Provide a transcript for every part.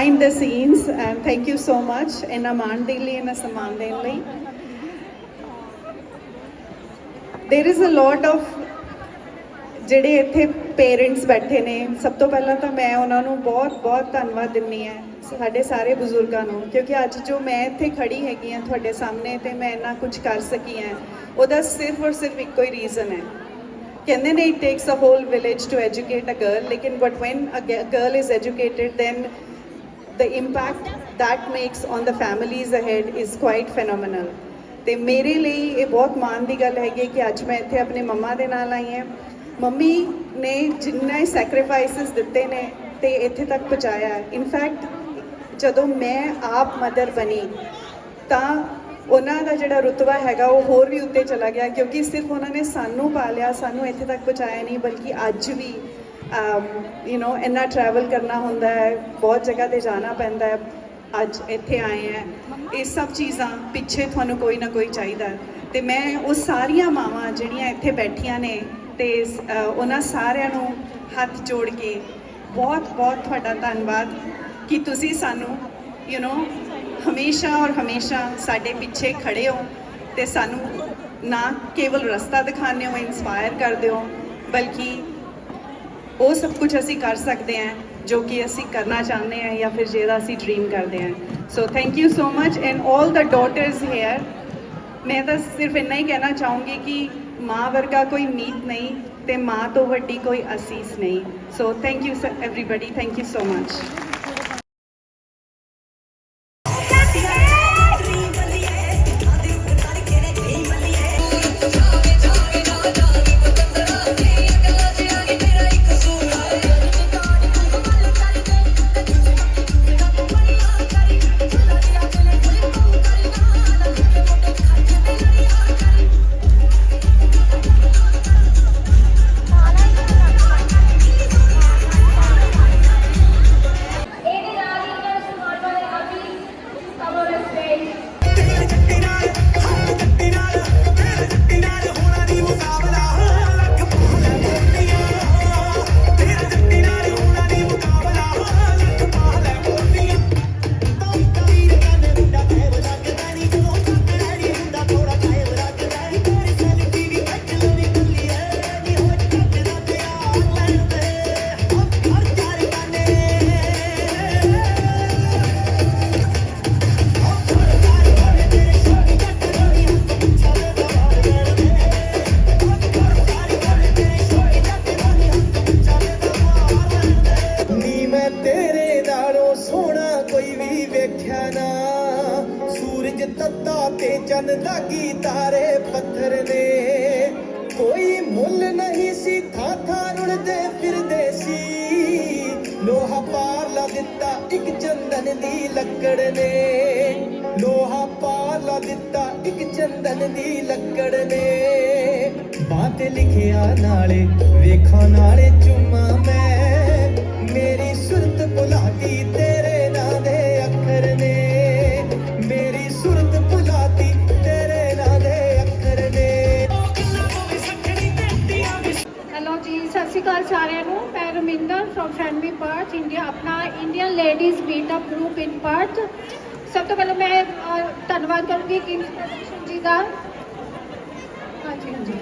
Behind the scenes and thank you so much ਇਹਨਾਂ ਮਾਣ ਦੇ ਲਈ ਇਹਨਾਂ ਸਨਮਾਨ ਦੇਣ ਲਈ there is a lot of ਜਿਹੜੇ ਇੱਥੇ ਪੇਰੈਂਟਸ ਬੈਠੇ ਨੇ ਸਭ ਤੋਂ ਪਹਿਲਾਂ ਤਾਂ ਮੈਂ ਉਹਨਾਂ ਨੂੰ ਬਹੁਤ ਬਹੁਤ ਧੰਨਵਾਦ ਦਿੰਨੀ ਹੈ ਸਾਡੇ ਸਾਰੇ ਬਜ਼ੁਰਗਾਂ ਨੂੰ ਕਿਉਂਕਿ ਅੱਜ ਜੋ ਮੈਂ ਇੱਥੇ ਖੜੀ ਹੈਗੀ ਹਾਂ ਤੁਹਾਡੇ ਸਾਹਮਣੇ ਤੇ ਮੈਂ ਇੰਨਾ ਕੁਝ ਕਰ ਸਕੀ ਹਾਂ ਉਹਦਾ ਸਿਰਫ ਔਰ ਸਿਰਫ ਇੱਕੋ ਹੀ ਰੀਜ਼ਨ ਹੈ ਕਹਿੰਦੇ ਨੇ it takes a whole village to educate a girl ਲੇਕਿਨ but when a girl is educated then the impact that makes on the families ahead is quite phenomenal. ਤੇ ਮੇਰੇ ਲਈ ਇਹ ਬਹੁਤ ਮਾਣ ਦੀ ਗੱਲ ਹੈਗੀ ਕਿ ਅੱਜ ਮੈਂ ਇੱਥੇ ਆਪਣੇ ਮੰਮਾ ਦੇ ਨਾਲ ਆਈ ਹਾਂ। ਮੰਮੀ ਨੇ ਜਿੰਨੇ ਸੈਕਰੀਫਾਈਸਸ ਦਿੱਤੇ ਨੇ ਤੇ ਇੱਥੇ ਤੱਕ ਪਹੁੰਚਾਇਆ ਹੈ। ਇਨਫੈਕਟ ਜਦੋਂ ਮੈਂ ਆਪ ਮਦਰ ਬਣੀ, ਤਾਂ ਉਹਨਾਂ ਦਾ ਜਿਹੜਾ ਰੁਤਬਾ ਹੈਗਾ ਉਹ ਹੋਰ ਵੀ ਉੱਤੇ ਚਲਾ ਗਿਆ ਕਿਉਂਕਿ ਸਿਰਫ ਉਹਨਾਂ ਨੇ ਸਾਨੂੰ ਪਾਲਿਆ, ਸਾਨੂੰ ਇੱਥੇ ਤੱਕ ਪਹੁੰਚਾਇਆ ਨਹੀਂ, ਬਲਕਿ ਅੱਜ ਵੀ ਯੂ نو ਇੰਨਾ ਟਰੈਵਲ ਕਰਨਾ ਹੁੰਦਾ ਹੈ ਬਹੁਤ ਜਗ੍ਹਾ ਤੇ ਜਾਣਾ ਪੈਂਦਾ ਹੈ ਅੱਜ ਇੱਥੇ ਆਏ ਹੈ ਇਹ ਸਭ ਚੀਜ਼ਾਂ ਪਿੱਛੇ ਤੁਹਾਨੂੰ ਕੋਈ ਨਾ ਕੋਈ ਚਾਹੀਦਾ ਹੈ। ਤੇ ਮੈਂ ਉਹ ਸਾਰੀਆਂ ਮਾਵਾਂ ਜਿਹੜੀਆਂ ਇੱਥੇ ਬੈਠੀਆਂ ਨੇ ਤੇ ਅ, ਉਹਨਾਂ ਸਾਰਿਆਂ ਨੂੰ ਹੱਥ ਜੋੜ ਕੇ ਬਹੁਤ ਬਹੁਤ ਤੁਹਾਡਾ ਧੰਨਵਾਦ ਕਿ ਤੁਸੀਂ ਸਾਨੂੰ ਯੂ نو ਹਮੇਸ਼ਾ ਔਰ ਹਮੇਸ਼ਾ ਸਾਡੇ ਪਿੱਛੇ ਖੜੇ ਹੋ ਤੇ ਸਾਨੂੰ ਨਾ ਕੇਵਲ ਰਸਤਾ ਦਿਖਾਉਂਦੇ ਹੋ ਇਨਸਪਾਇਰ ਕਰਦੇ ਹੋ ਬਲਕਿ ਉਹ ਸਭ ਕੁਝ ਅਸੀਂ ਕਰ ਸਕਦੇ ਹਾਂ, ਜੋ ਕਿ ਅਸੀਂ ਕਰਨਾ ਚਾਹੁੰਦੇ ਹਾਂ ਜਾਂ ਫਿਰ ਜਿਹੜਾ ਅਸੀਂ ਡ੍ਰੀਮ ਕਰਦੇ ਹਾਂ। So thank you so much and 올 the daughters here ਮੈਂ ਤਾਂ ਸਿਰਫ ਇੰਨਾ ਹੀ ਕਹਿਣਾ ਚਾਹੂੰਗੀ ਕਿ ਮਾਂ ਵਰਗਾ ਕੋਈ ਮੀਤ ਨਹੀਂ ਤੇ ਮਾਂ ਤੋਂ ਵੱਡੀ ਕੋਈ ਅਸੀਸ ਨਹੀਂ। So thank you everybody thank you so much ਤੱਤਾ ਤੇ ਚੰਨ ਦਾਗੀ ਤਾਰੇ ਪੱਥਰ ਨੇ ਕੋਈ ਮੁੱਲ ਨਹੀਂ ਸੀ ਥਾਂ ਥਾਂ ਰੁਲਦੇ ਫਿਰਦੇ ਸੀ। ਲੋਹਾ ਪਾਰ ਲਾ ਦਿੱਤਾ ਇੱਕ ਚੰਦਨ ਦੀ ਲੱਕੜ ਨੇ। ਲੋਹਾ ਪਾਰ ਲਾ ਦਿੱਤਾ ਇੱਕ ਚੰਦਨ ਦੀ ਲੱਕੜ ਨੇ। ਬਾਤ ਲਿਖਿਆ ਨਾਲੇ, ਵੇਖਾਂ ਨਾਲੇ ਚੁੰਮਾ ਮੈਂ। Raminder from family Perth India ਆਪਣਾ Indian ladies meetup group in Perth ਸਭ ਤੋਂ ਪਹਿਲਾਂ ਮੈਂ ਅਹ, ਧੰਨਵਾਦ ਕਰੂੰਗੀ ਕਿੰਗ ਪ੍ਰੋਡਕਸ਼ਨ ਜੀ ਦਾ ਹਾਂਜੀ ਹਾਂਜੀ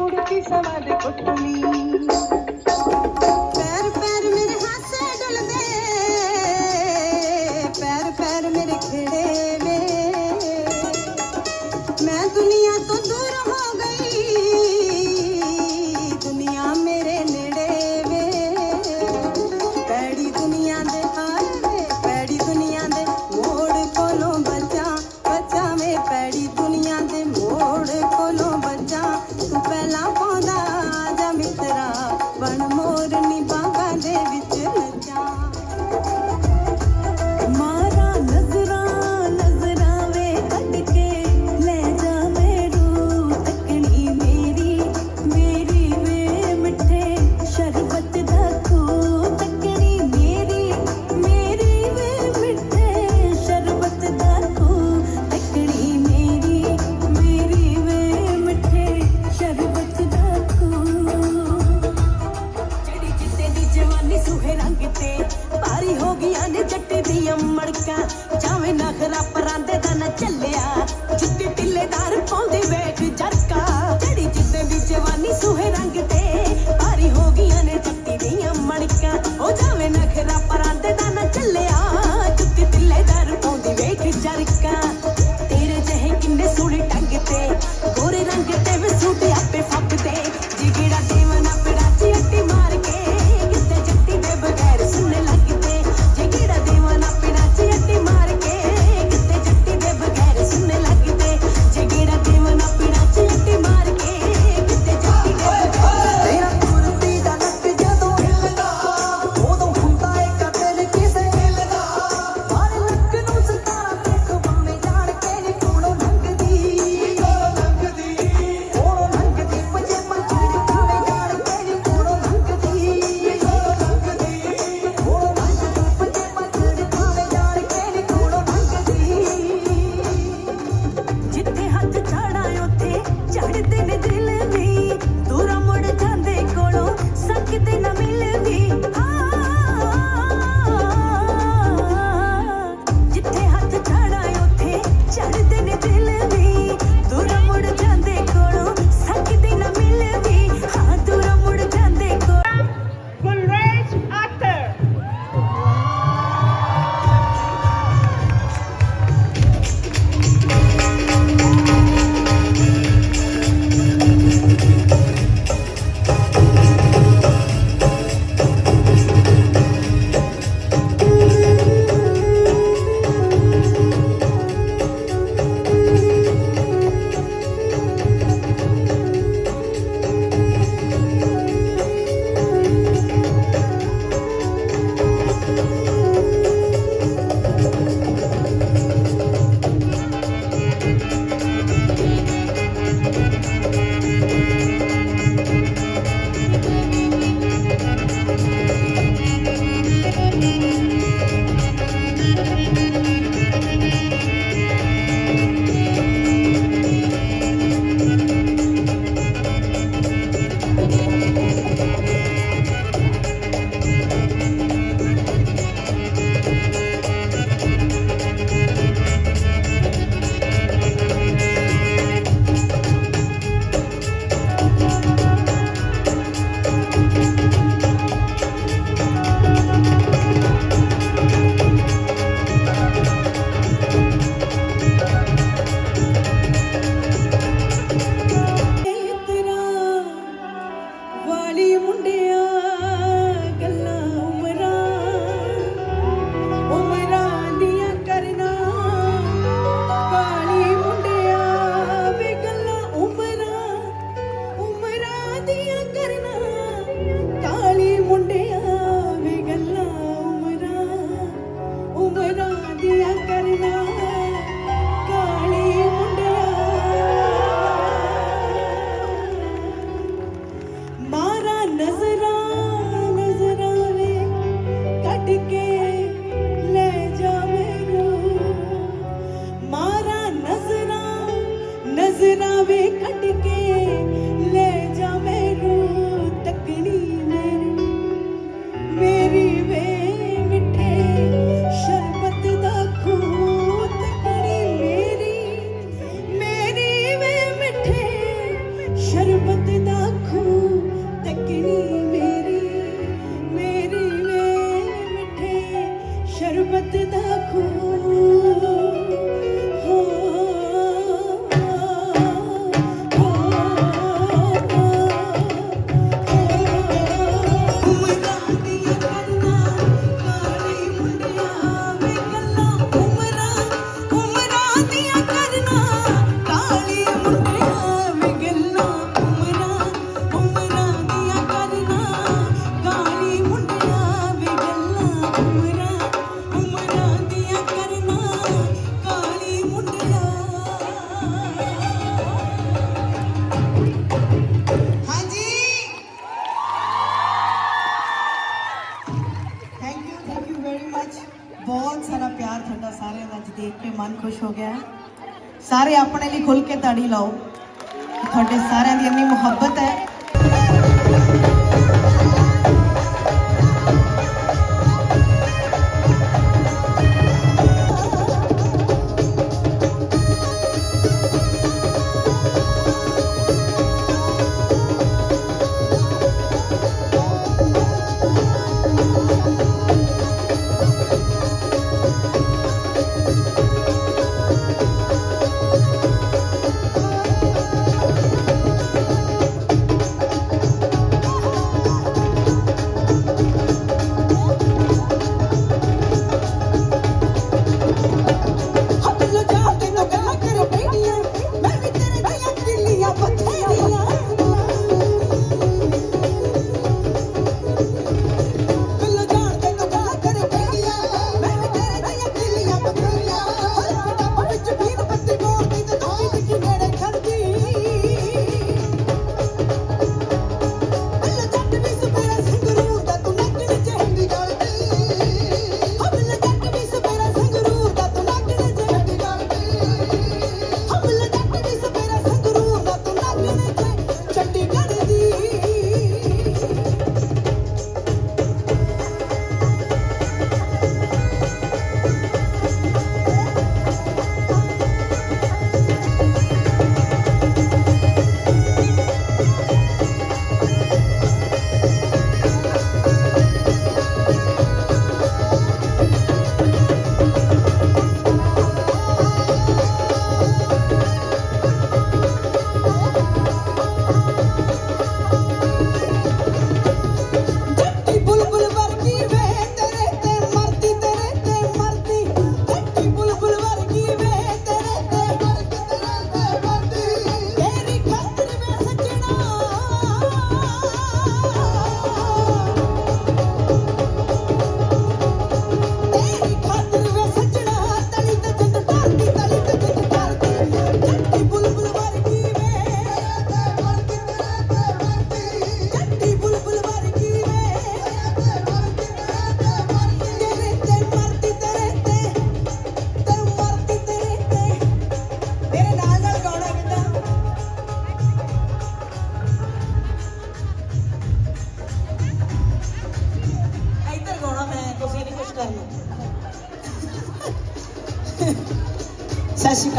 ਵੇ ਕੁੜਤੀ ਸਵਾ ਦੇ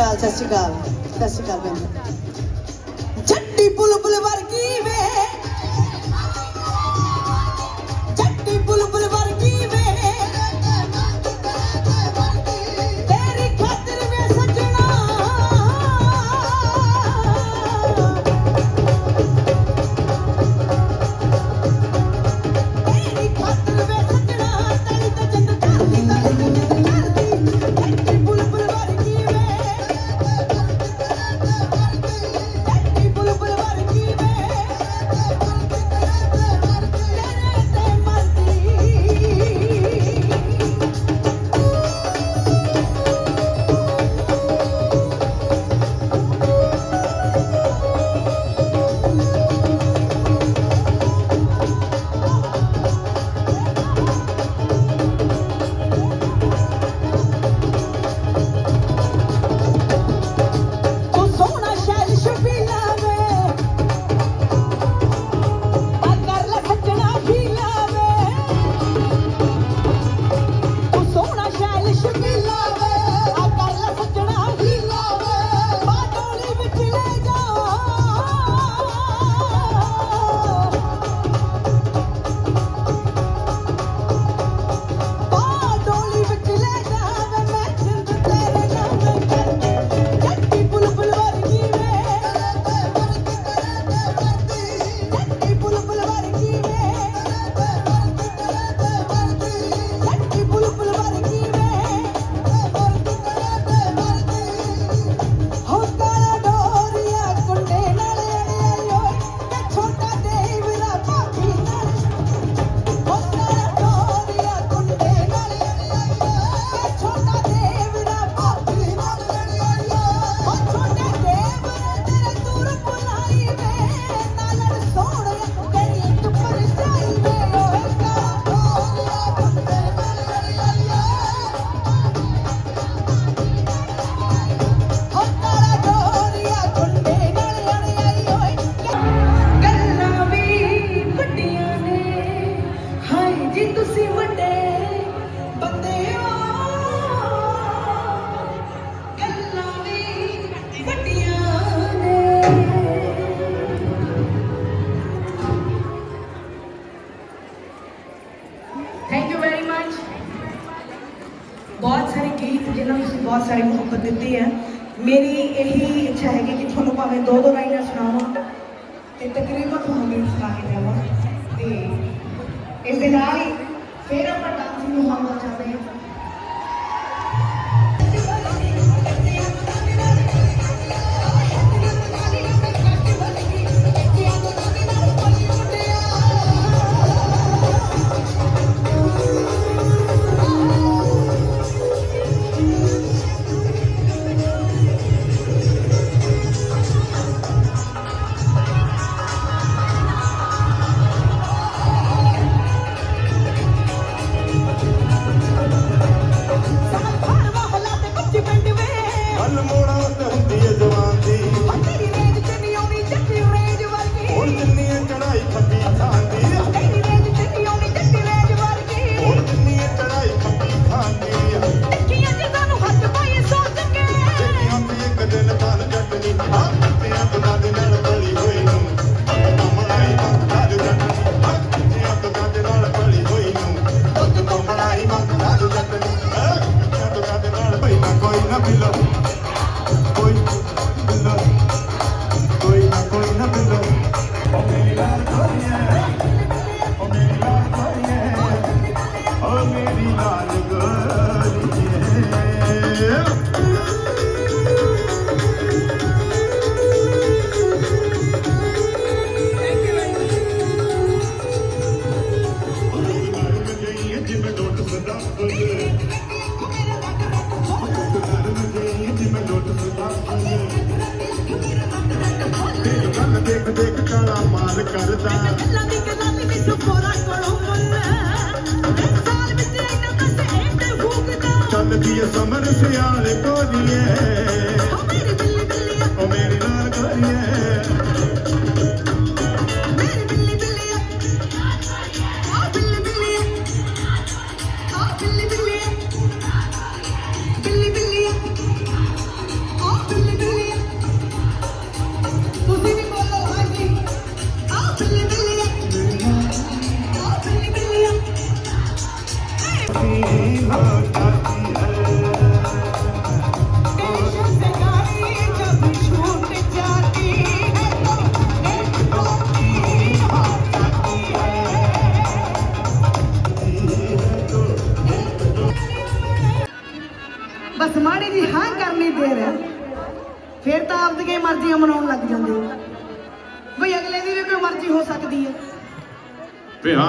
ਅਕਾਲ ਸਤਿ ਸ਼੍ਰੀ ਅਕਾਲ ਸਤਿ ਸ਼੍ਰੀ ਅਕਾਲ ਭੈਣ ਜੱਟੀ ਬੁਲਬੁਲ ਵਰਗੀ ਇਹੀ ਇੱਛਾ ਹੈਗੀ ਕਿ ਤੁਹਾਨੂੰ ਭਾਵੇਂ ਦੋ ਦੋ ਲਾਈਨਾਂ ਸੁਣਾਵਾਂ ਤੇ ਤਕਰੀਬਨ ਤੁਹਾਨੂੰ ਸੁਣਾ ਕੇ ਜਾਵਾਂ ਤੇ ਇਸ ਦੇ ਨਾਲ ਹੀ ਫੇਰ ਆਪਾਂ ਡਾਂਸ ਨੂੰ ਹਮਲਾ ਚਾਹਦੇ ਹਾਂ।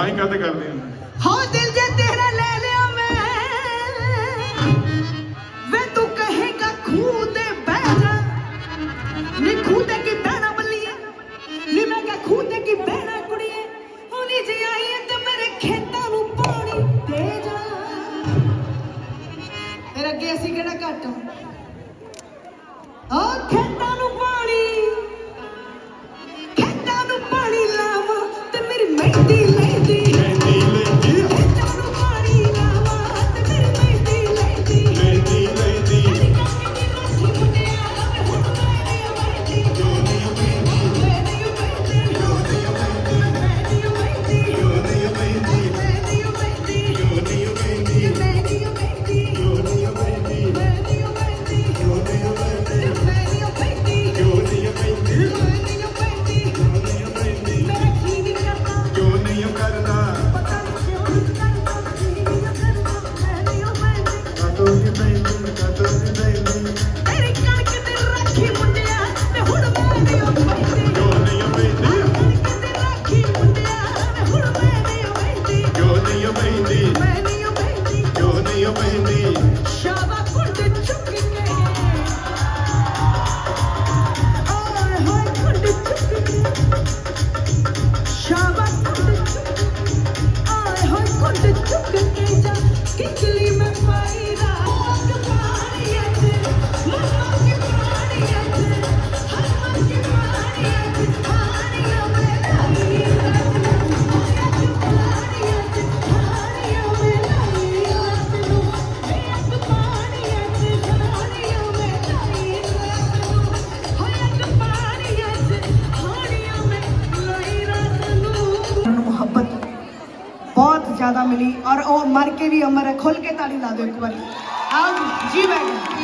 ਤਾਂ ਹੀ ਕਦ ਕਰਦੇ ਹਾਂ ਹੋ ਦਿਲ ਜੇ ਤੇਰਾ ਲੈ ਲਿਆ ਮੈਂ, ਵੇ ਤੂੰ ਕਹੇਗਾ ਖੂਹ ਬਹਿ ਜਾ। ਨੀ ਖੂਹ ਕੀ ਬਹਿਣਾ ਬੱਲੀਏ, ਨੀ ਮੈਂ ਕਹ ਖੂਹ ਕੀ ਬਹਿਣਾ ਕੁੜੀਏ। ਹੁਣੀ ਜੀ ਆਈ ਏ ਤੇ ਮੇਰੇ ਖੇਤਾਂ ਨੂੰ ਪਾਣੀ ਦੇ ਜਾ। ਤੇਰਾ ਅੱਗੇ ਕਿਹੜਾ ਘਟਾ ਮਿਲੀ ਔਰ ਉਹ ਮਰ ਕੇ ਵੀ ਅਮਰ ਹੈ ਖੁੱਲ ਕੇ ਤਾੜੀ ਲਾ ਦਿਓ ਇੱਕ ਵਾਰੀ ਆਓ ਜੀ, ਜੀ